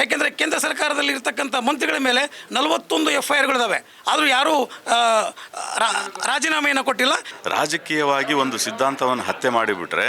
ಯಾಕೆಂದರೆ ಕೇಂದ್ರ ಸರ್ಕಾರದಲ್ಲಿ ಇರ್ತಕ್ಕಂಥ ಮಂತ್ರಿಗಳ ಮೇಲೆ ನಲವತ್ತೊಂದು ಎಫ್ ಐ ಆರ್ಗಳಿದ್ದಾವೆ ಆದರೂ ಯಾರೂ ರಾಜೀನಾಮೆಯನ್ನು ಕೊಟ್ಟಿಲ್ಲ. ರಾಜಕೀಯವಾಗಿ ಒಂದು ಸಿದ್ಧಾಂತವನ್ನು ಹತ್ಯೆ ಮಾಡಿಬಿಟ್ರೆ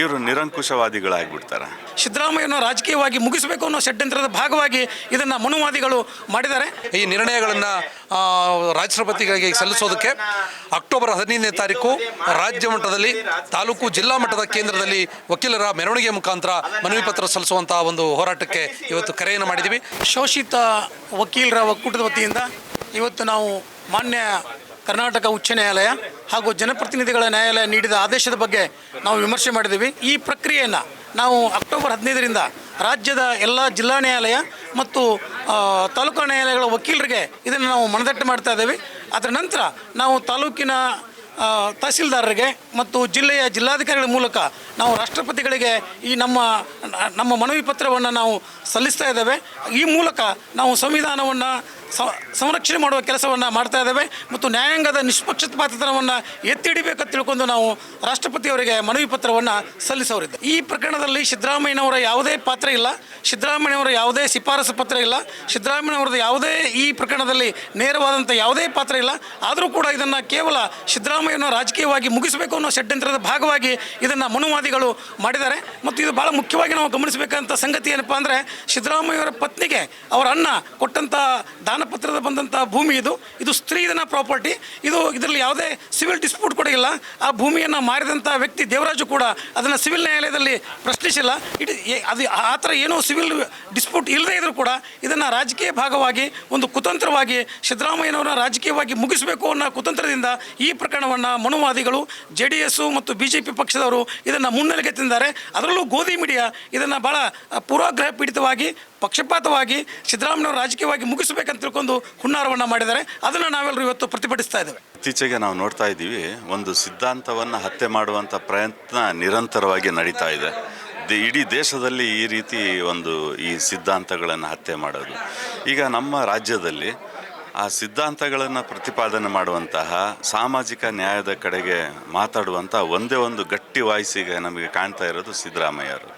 ಇವರು ನಿರಂಕುಶವಾದಿಗಳಾಗಿಬಿಡ್ತಾರೆ. ಸಿದ್ದರಾಮಯ್ಯನ ರಾಜಕೀಯವಾಗಿ ಮುಗಿಸಬೇಕು ಅನ್ನೋ ಷಡ್ಯಂತ್ರದ ಭಾಗವಾಗಿ ಇದನ್ನು ಮನುವಾದಿಗಳು ಮಾಡಿದ್ದಾರೆ. ಈ ನಿರ್ಣಯಗಳನ್ನು ರಾಷ್ಟ್ರಪತಿಗಳಿಗೆ ಸಲ್ಲಿಸೋದಕ್ಕೆ ಅಕ್ಟೋಬರ್ ಹದಿನೈದನೇ ತಾರೀಕು ರಾಜ್ಯ ಮಟ್ಟದಲ್ಲಿ ತಾಲೂಕು ಜಿಲ್ಲಾ ಮಟ್ಟದ ಕೇಂದ್ರದಲ್ಲಿ ವಕೀಲರ ಮೆರವಣಿಗೆ ಮುಖಾಂತರ ಮನವಿ ಪತ್ರ ಸಲ್ಲಿಸುವಂತಹ ಒಂದು ಹೋರಾಟಕ್ಕೆ ಇವತ್ತು ಕರೆಯನ್ನು ಮಾಡಿದ್ದೀವಿ. ಶೋಷಿತ ವಕೀಲರ ಒಕ್ಕೂಟದ ವತಿಯಿಂದ ಇವತ್ತು ನಾವು ಮಾನ್ಯ ಕರ್ನಾಟಕ ಉಚ್ಚ ನ್ಯಾಯಾಲಯ ಹಾಗೂ ಜನಪ್ರತಿನಿಧಿಗಳ ನ್ಯಾಯಾಲಯ ನೀಡಿದ ಆದೇಶದ ಬಗ್ಗೆ ನಾವು ವಿಮರ್ಶೆ ಮಾಡಿದ್ದೀವಿ. ಈ ಪ್ರಕ್ರಿಯೆಯನ್ನು ನಾವು ಅಕ್ಟೋಬರ್ ಹದಿನೈದರಿಂದ ರಾಜ್ಯದ ಎಲ್ಲ ಜಿಲ್ಲಾ ನ್ಯಾಯಾಲಯ ಮತ್ತು ತಾಲೂಕಾ ನ್ಯಾಯಾಲಯಗಳ ವಕೀಲರಿಗೆ ಇದನ್ನು ನಾವು ಮನದಟ್ಟು ಮಾಡ್ತಾ ಇದ್ದೀವಿ. ಅದರ ನಂತರ ನಾವು ತಾಲೂಕಿನ ತಹಸೀಲ್ದಾರರಿಗೆ ಮತ್ತು ಜಿಲ್ಲೆಯ ಜಿಲ್ಲಾಧಿಕಾರಿಗಳ ಮೂಲಕ ನಾವು ರಾಷ್ಟ್ರಪತಿಗಳಿಗೆ ಈ ನಮ್ಮ ನಮ್ಮ ಮನವಿ ಪತ್ರವನ್ನು ನಾವು ಸಲ್ಲಿಸ್ತಾ ಇದ್ದೇವೆ. ಈ ಮೂಲಕ ನಾವು ಸಂವಿಧಾನವನ್ನು ಸಂರಕ್ಷಣೆ ಮಾಡುವ ಕೆಲಸವನ್ನು ಮಾಡ್ತಾ ಇದ್ದೇವೆ ಮತ್ತು ನ್ಯಾಯಾಂಗದ ನಿಷ್ಪಕ್ಷಪಾತತನವನ್ನು ಎತ್ತಿ ಹಿಡಿಬೇಕಂತ ತಿಳ್ಕೊಂಡು ನಾವು ರಾಷ್ಟ್ರಪತಿಯವರಿಗೆ ಮನವಿ ಪತ್ರವನ್ನು ಸಲ್ಲಿಸೋರಿದ್ದೆ. ಈ ಪ್ರಕರಣದಲ್ಲಿ ಸಿದ್ದರಾಮಯ್ಯನವರ ಯಾವುದೇ ಪಾತ್ರ ಇಲ್ಲ, ಸಿದ್ದರಾಮಯ್ಯನವರ ಯಾವುದೇ ಶಿಫಾರಸು ಪತ್ರ ಇಲ್ಲ ಸಿದ್ದರಾಮಯ್ಯನವರದ್ದು ಯಾವುದೇ ಈ ಪ್ರಕರಣದಲ್ಲಿ ನೇರವಾದಂಥ ಯಾವುದೇ ಪಾತ್ರ ಇಲ್ಲ, ಆದರೂ ಕೂಡ ಇದನ್ನು ಕೇವಲ ಸಿದ್ದರಾಮಯ್ಯನ ರಾಜಕೀಯವಾಗಿ ಮುಗಿಸಬೇಕು ಅನ್ನೋ ಷಡ್ಯಂತ್ರದ ಭಾಗವಾಗಿ ಇದನ್ನು ಮನುವಾದಿಗಳು ಮಾಡಿದ್ದಾರೆ. ಮತ್ತು ಇದು ಭಾಳ ಮುಖ್ಯವಾಗಿ ನಾವು ಗಮನಿಸಬೇಕಂತ ಸಂಗತಿ ಏನಪ್ಪ ಅಂದರೆ ಸಿದ್ದರಾಮಯ್ಯವರ ಪತ್ನಿಗೆ ಅವರ ಅಣ್ಣ ಕೊಟ್ಟಂಥ ದಾನಪತ್ರದ ಬಂದಂಥ ಭೂಮಿ ಇದು. ಇದು ಸ್ತ್ರೀಧನ ಪ್ರಾಪರ್ಟಿ. ಇದು ಇದರಲ್ಲಿ ಯಾವುದೇ ಸಿವಿಲ್ ಡಿಸ್ಪ್ಯೂಟ್ ಕೂಡ ಇಲ್ಲ. ಆ ಭೂಮಿಯನ್ನು ಮಾರಿದಂಥ ವ್ಯಕ್ತಿ ದೇವರಾಜು ಕೂಡ ಅದನ್ನು ಸಿವಿಲ್ ನ್ಯಾಯಾಲಯದಲ್ಲಿ ಪ್ರಶ್ನಿಸಿಲ್ಲ. ಇಟ್ ಅದು ಆ ಥರ ಏನೂ ಸಿವಿಲ್ ಡಿಸ್ಪ್ಯೂಟ್ ಇಲ್ಲದೇ ಇದ್ರೂ ಕೂಡ ಇದನ್ನು ರಾಜಕೀಯ ಭಾಗವಾಗಿ ಒಂದು ಕುತಂತ್ರವಾಗಿ ಸಿದ್ದರಾಮಯ್ಯನವರ ರಾಜಕೀಯವಾಗಿ ಮುಗಿಸಬೇಕು ಅನ್ನೋ ಕುತಂತ್ರದಿಂದ ಈ ಪ್ರಕರಣವನ್ನು ಮನುವಾದಿಗಳು, ಜೆ ಮತ್ತು ಬಿ ಪಕ್ಷದವರು ಇದನ್ನು ಮುನ್ನೆಲೆಗೆ ತಿಂದಿದ್ದಾರೆ ಅದರಲ್ಲೂ ಗೋಧಿ ಮೀಡಿಯಾ ಇದನ್ನು ಭಾಳ ಪೂರ್ವಾಗ್ರಹ ಪೀಡಿತವಾಗಿ ಪಕ್ಷಪಾತವಾಗಿ ಸಿದ್ದರಾಮಯ್ಯವರು ರಾಜಕೀಯವಾಗಿ ಮುಗಿಸಬೇಕಂತ ತಿಳ್ಕೊಂಡು ಹುನ್ನಾರವನ್ನು ಮಾಡಿದ್ದಾರೆ. ಅದನ್ನು ನಾವೆಲ್ಲರೂ ಇವತ್ತು ಪ್ರತಿಭಟಿಸ್ತಾ ಇದ್ದೇವೆ. ಇತ್ತೀಚೆಗೆ ನಾವು ನೋಡ್ತಾ ಇದ್ದೀವಿ, ಒಂದು ಸಿದ್ಧಾಂತವನ್ನು ಹತ್ಯೆ ಮಾಡುವಂಥ ಪ್ರಯತ್ನ ನಿರಂತರವಾಗಿ ನಡೀತಾ ಇದೆ. ಇಡೀ ದೇಶದಲ್ಲಿ ಈ ರೀತಿ ಒಂದು ಈ ಸಿದ್ಧಾಂತಗಳನ್ನು ಹತ್ಯೆ ಮಾಡೋದು. ಈಗ ನಮ್ಮ ರಾಜ್ಯದಲ್ಲಿ ಆ ಸಿದ್ಧಾಂತಗಳನ್ನು ಪ್ರತಿಪಾದನೆ ಮಾಡುವಂತಹ ಸಾಮಾಜಿಕ ನ್ಯಾಯದ ಕಡೆಗೆ ಮಾತಾಡುವಂಥ ಒಂದೇ ಒಂದು ಗಟ್ಟಿ ವಾಯ್ಸಿಗೆ ನಮಗೆ ಕಾಣ್ತಾ ಇರೋದು ಸಿದ್ದರಾಮಯ್ಯರು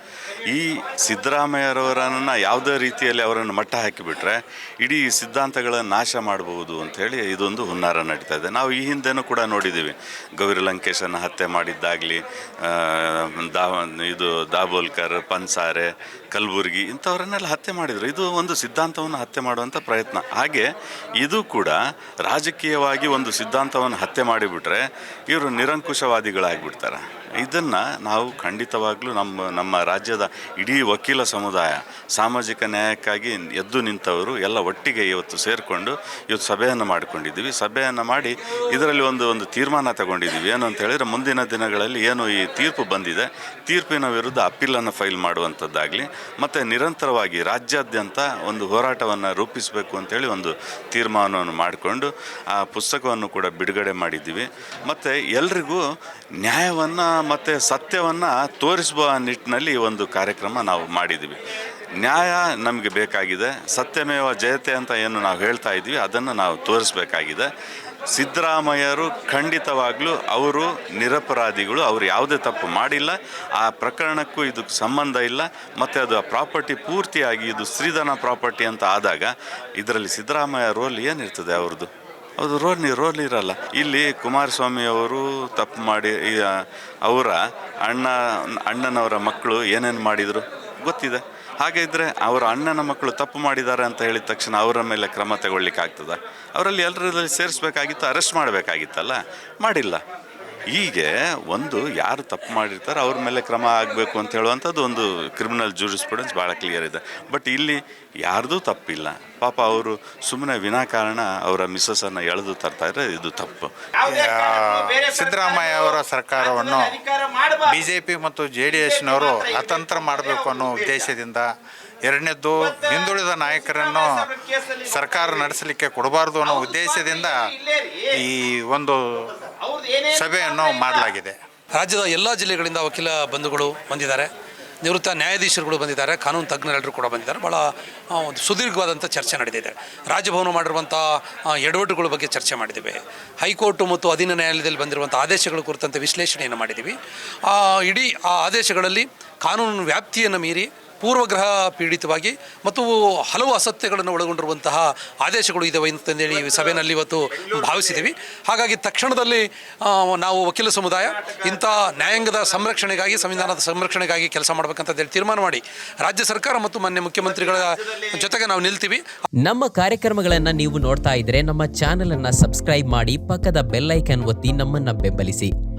ಈ ಸಿದ್ದರಾಮಯ್ಯರವರನ್ನು ಯಾವುದೇ ರೀತಿಯಲ್ಲಿ ಅವರನ್ನು ಮಟ್ಟ ಹಾಕಿಬಿಟ್ರೆ ಇಡೀ ಸಿದ್ಧಾಂತಗಳನ್ನು ನಾಶ ಮಾಡಬಹುದು ಅಂಥೇಳಿ ಇದೊಂದು ಹುನ್ನಾರ ನಡೀತಾ ಇದೆ. ನಾವು ಈ ಹಿಂದೆನೂ ಕೂಡ ನೋಡಿದ್ದೀವಿ ಗೌರಿ ಲಂಕೇಶನ್ನು ಹತ್ಯೆ ಮಾಡಿದ್ದಾಗಲಿ ದಾ, ಇದು ದಾಬೋಲ್ಕರ್, ಪನ್ಸಾರೆ, ಕಲಬುರ್ಗಿ ಇಂಥವರನ್ನೆಲ್ಲ ಹತ್ಯೆ ಮಾಡಿದರು. ಇದು ಒಂದು ಸಿದ್ಧಾಂತವನ್ನು ಹತ್ಯೆ ಮಾಡುವಂಥ ಪ್ರಯತ್ನ. ಹಾಗೆ ಇದು ಕೂಡ ರಾಜಕೀಯವಾಗಿ ಒಂದು ಸಿದ್ಧಾಂತವನ್ನು ಹತ್ಯೆ ಮಾಡಿಬಿಟ್ರೆ ಇವರು ನಿರಂಕುಶವಾದಿಗಳಾಗ್ಬಿಡ್ತಾರೆ. ಇದನ್ನು ನಾವು ಖಂಡಿತವಾಗ್ಲೂ ನಮ್ಮ ನಮ್ಮ ರಾಜ್ಯದ ಇಡೀ ವಕೀಲ ಸಮುದಾಯ, ಸಾಮಾಜಿಕ ನ್ಯಾಯಕ್ಕಾಗಿ ಎದ್ದು ನಿಂತವರು ಎಲ್ಲ ಒಟ್ಟಿಗೆ ಇವತ್ತು ಸೇರಿಕೊಂಡು ಇವತ್ತು ಸಭೆಯನ್ನು ಮಾಡಿಕೊಂಡಿದ್ದೀವಿ. ಸಭೆಯನ್ನು ಮಾಡಿ ಇದರಲ್ಲಿ ಒಂದು ಒಂದು ತೀರ್ಮಾನ ತಗೊಂಡಿದ್ದೀವಿ. ಏನು ಅಂತ ಹೇಳಿದರೆ ಮುಂದಿನ ದಿನಗಳಲ್ಲಿ ಏನು ಈ ತೀರ್ಪು ಬಂದಿದೆ, ತೀರ್ಪಿನ ವಿರುದ್ಧ ಅಪೀಲನ್ನು ಫೈಲ್ ಮಾಡುವಂಥದ್ದಾಗಲಿ, ಮತ್ತು ನಿರಂತರವಾಗಿ ರಾಜ್ಯಾದ್ಯಂತ ಒಂದು ಹೋರಾಟವನ್ನು ರೂಪಿಸಬೇಕು ಅಂತೇಳಿ ಒಂದು ತೀರ್ಮಾನವನ್ನು ಮಾಡಿಕೊಂಡು ಆ ಪುಸ್ತಕವನ್ನು ಕೂಡ ಬಿಡುಗಡೆ ಮಾಡಿದ್ದೀವಿ. ಮತ್ತು ಎಲ್ರಿಗೂ ನ್ಯಾಯವನ್ನು ಮತ್ತು ಸತ್ಯವನ್ನು ತೋರಿಸುವ ನಿಟ್ಟಿನಲ್ಲಿ ಒಂದು ಕಾರ್ಯಕ್ರಮ ನಾವು ಮಾಡಿದ್ದೀವಿ. ನ್ಯಾಯ ನಮಗೆ ಬೇಕಾಗಿದೆ, ಸತ್ಯಮೇವ ಜಯತೆ ಅಂತ ಏನು ನಾವು ಹೇಳ್ತಾ ಇದ್ವಿ ಅದನ್ನು ನಾವು ತೋರಿಸ್ಬೇಕಾಗಿದೆ. ಸಿದ್ದರಾಮಯ್ಯರು ಖಂಡಿತವಾಗ್ಲೂ ಅವರು ನಿರಪರಾಧಿಗಳು, ಅವರು ಯಾವುದೇ ತಪ್ಪು ಮಾಡಿಲ್ಲ. ಆ ಪ್ರಕರಣಕ್ಕೂ ಇದಕ್ಕೆ ಸಂಬಂಧ ಇಲ್ಲ. ಮತ್ತು ಅದು ಆ ಪ್ರಾಪರ್ಟಿ ಪೂರ್ತಿಯಾಗಿ, ಇದು ಸ್ತ್ರೀಧನ ಪ್ರಾಪರ್ಟಿ ಅಂತ ಆದಾಗ, ಇದರಲ್ಲಿ ಸಿದ್ದರಾಮಯ್ಯ ರೋಲ್ ಏನಿರ್ತದೆ ಅವ್ರದ್ದು? ಅದು ರೋಲ್ ರೋಲ್ ಇರಲ್ಲ. ಇಲ್ಲಿ ಕುಮಾರಸ್ವಾಮಿ ಅವರು ತಪ್ಪು ಮಾಡಿ ಅವರ ಅಣ್ಣ, ಅಣ್ಣನವರ ಮಕ್ಕಳು ಏನೇನು ಮಾಡಿದರು ಗೊತ್ತಿದೆ. ಹಾಗಿದ್ರೆ ಅವರ ಅಣ್ಣನ ಮಕ್ಕಳು ತಪ್ಪು ಮಾಡಿದ್ದಾರೆ ಅಂತ ಹೇಳಿದ ತಕ್ಷಣ ಅವರ ಮೇಲೆ ಕ್ರಮ ತಗೊಳ್ಳಿಕ್ಕೆ ಆಗ್ತದ ಅವರಲ್ಲಿ ಎಲ್ಲರಲ್ಲಿ ಸೇರಿಸ್ಬೇಕಾಗಿತ್ತು, ಅರೆಸ್ಟ್ ಮಾಡಬೇಕಾಗಿತ್ತಲ್ಲ? ಮಾಡಿಲ್ಲ. ಹೀಗೆ ಒಂದು ಯಾರು ತಪ್ಪು ಮಾಡಿರ್ತಾರೆ ಅವ್ರ ಮೇಲೆ ಕ್ರಮ ಆಗಬೇಕು ಅಂತ ಹೇಳುವಂಥದ್ದು ಒಂದು ಕ್ರಿಮಿನಲ್ ಜೂರಿಸ್ಪ್ರುಡೆನ್ಸ್ ಭಾಳ ಕ್ಲಿಯರ್ ಇದೆ. ಬಟ್ ಇಲ್ಲಿ ಯಾರ್ದೂ ತಪ್ಪಿಲ್ಲ. ಪಾಪ ಅವರು ಸುಮ್ಮನೆ ವಿನಾಕಾರಣ ಅವರ ಮಿಸ್ಸಸ್ಸನ್ನು ಎಳೆದು ತರ್ತಾ ಇದ್ರೆ ಇದು ತಪ್ಪು. ಸಿದ್ದರಾಮಯ್ಯ ಅವರ ಸರ್ಕಾರವನ್ನು ಬಿ ಜೆ ಪಿ ಮತ್ತು ಜೆ ಡಿ ಎಸ್ನವರು ಅತಂತ್ರ ಮಾಡಬೇಕು ಅನ್ನೋ ಉದ್ದೇಶದಿಂದ ಎರಡನೇದ್ದು ಹಿಂದುಳಿದ ನಾಯಕರನ್ನು ಸರ್ಕಾರ ನಡೆಸಲಿಕ್ಕೆ ಕೊಡಬಾರ್ದು ಅನ್ನೋ ಉದ್ದೇಶದಿಂದ ಈ ಒಂದು ಸಭೆಯನ್ನು ಮಾಡಲಾಗಿದೆ. ರಾಜ್ಯದ ಎಲ್ಲ ಜಿಲ್ಲೆಗಳಿಂದ ವಕೀಲ ಬಂಧುಗಳು ಬಂದಿದ್ದಾರೆ. ನಿವೃತ್ತ ನ್ಯಾಯಾಧೀಶರುಗಳು ಬಂದಿದ್ದಾರೆ. ಕಾನೂನು ತಜ್ಞರೆಲ್ಲರೂ ಕೂಡ ಬಂದಿದ್ದಾರೆ. ಭಾಳ ಒಂದು ಸುದೀರ್ಘವಾದಂಥ ಚರ್ಚೆ ನಡೆದಿದೆ. ರಾಜಭವನ ಮಾಡಿರುವಂಥ ಎಡವಟುಗಳ ಎಡವಟ್ಟುಗಳ ಬಗ್ಗೆ ಚರ್ಚೆ ಮಾಡಿದ್ದೀವಿ. ಹೈಕೋರ್ಟು ಮತ್ತು ಅಧೀನ ನ್ಯಾಯಾಲಯದಲ್ಲಿ ಬಂದಿರುವಂಥ ಆದೇಶಗಳ ಕುರಿತಂತೆ ವಿಶ್ಲೇಷಣೆಯನ್ನು ಮಾಡಿದ್ದೀವಿ. ಆ, ಇಡೀ ಆ ಆದೇಶಗಳಲ್ಲಿ ಕಾನೂನು ವ್ಯಾಪ್ತಿಯನ್ನು ಮೀರಿ ಪೂರ್ವಗ್ರಹ ಪೀಡಿತವಾಗಿ ಮತ್ತು ಹಲವು ಅಸತ್ಯಗಳನ್ನು ಒಳಗೊಂಡಿರುವಂತಹ ಆದೇಶಗಳು ಇದಾವೆ ಅಂತಂದೇಳಿ ಈ ಸಭೆಯಲ್ಲಿ ಇವತ್ತು ಭಾವಿಸಿದ್ದೀವಿ. ಹಾಗಾಗಿ ತಕ್ಷಣದಲ್ಲಿ ನಾವು ವಕೀಲ ಸಮುದಾಯ, ಇಂಥ ನ್ಯಾಯಾಂಗದ ಸಂರಕ್ಷಣೆಗಾಗಿ, ಸಂವಿಧಾನದ ಸಂರಕ್ಷಣೆಗಾಗಿ ಕೆಲಸ ಮಾಡಬೇಕಂತ ಹೇಳಿ ತೀರ್ಮಾನ ಮಾಡಿ. ರಾಜ್ಯ ಸರ್ಕಾರ ಮತ್ತು ಮಾನ್ಯ ಮುಖ್ಯಮಂತ್ರಿಗಳ ಜೊತೆಗೆ ನಾವು ನಿಲ್ತೀವಿ. ನಮ್ಮ ಕಾರ್ಯಕ್ರಮಗಳನ್ನು ನೀವು ನೋಡ್ತಾ ಇದ್ರೆ ನಮ್ಮ ಚಾನೆಲ್ ಅನ್ನ ಸಬ್ಸ್ಕ್ರೈಬ್ ಮಾಡಿ ಪಕ್ಕದ ಬೆಲ್ಲೈಕನ್ ಒತ್ತಿ ನಮ್ಮನ್ನ ಬೆಂಬಲಿಸಿ.